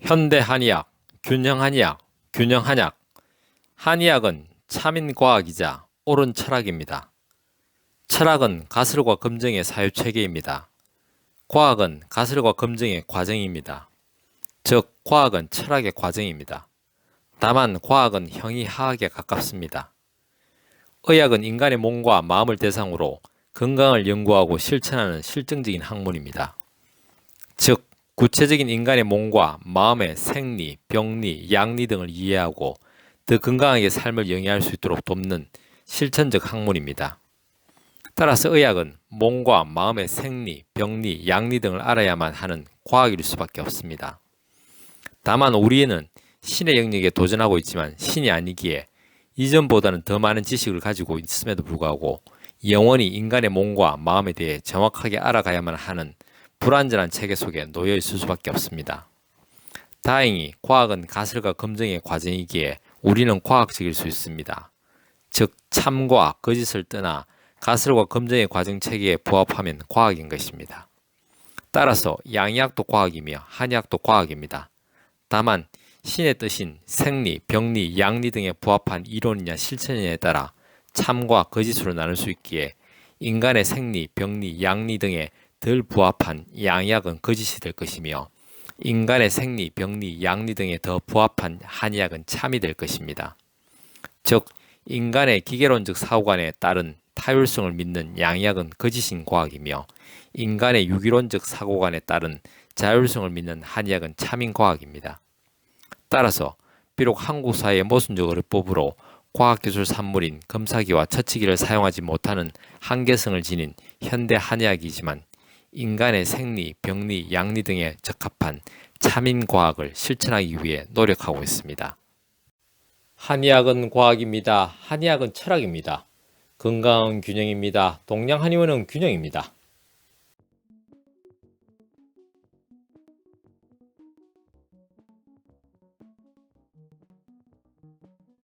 현대 한의학, 균형 한의학, 균형 한약. 한의학은 참인 과학이자 옳은 철학입니다. 철학은 가설과 검증의 사유 체계입니다. 과학은 가설과 검증의 과정입니다. 즉, 과학은 철학의 과정입니다. 다만 과학은 형이하학에 가깝습니다. 의학은 인간의 몸과 마음을 대상으로 건강을 연구하고 실천하는 실증적인 학문입니다. 즉, 구체적인 인간의 몸과 마음의 생리, 병리, 양리 등을 이해하고 더 건강하게 삶을 영위할 수 있도록 돕는 실천적 학문입니다. 따라서 의학은 몸과 마음의 생리, 병리, 양리 등을 알아야만 하는 과학일 수밖에 없습니다. 다만 우리는 신의 영역에 도전하고 있지만 신이 아니기에 이전보다는 더 많은 지식을 가지고 있음에도 불구하고 영원히 인간의 몸과 마음에 대해 정확하게 알아가야만 하는 불완전한 체계 속에 놓여 있을 수밖에 없습니다. 다행히 과학은 가설과 검증의 과정이기에 우리는 과학적일 수 있습니다. 즉 참과 거짓을 떠나 가설과 검증의 과정 체계에 부합하면 과학인 것입니다. 따라서 양의학도 과학이며 한의학도 과학입니다. 다만 신의 뜻인 생리, 병리, 양리 등에 부합한 이론이냐 실천이냐에 따라 참과 거짓으로 나눌 수 있기에 인간의 생리, 병리, 양리 등에 덜 부합한 양의학은 거짓이 될 것이며 인간의 생리, 병리, 양리 등에 더 부합한 한의학은 참이 될 것입니다. 즉 인간의 기계론적 사고관에 따른 타율성을 믿는 양의학은 거짓인 과학이며 인간의 유기론적 사고관에 따른 자율성을 믿는 한의학은 참인 과학입니다. 따라서 비록 한국 사회의 모순적 어법으로 과학기술 산물인 검사기와 처치기를 사용하지 못하는 한계성을 지닌 현대 한의학이지만 인간의 생리, 병리, 양리 등에 적합한 참인 과학을 실천하기 위해 노력하고 있습니다. 한의학은 과학입니다. 한의학은 철학입니다. 건강은 균형입니다. 동양 한의원은 균형입니다.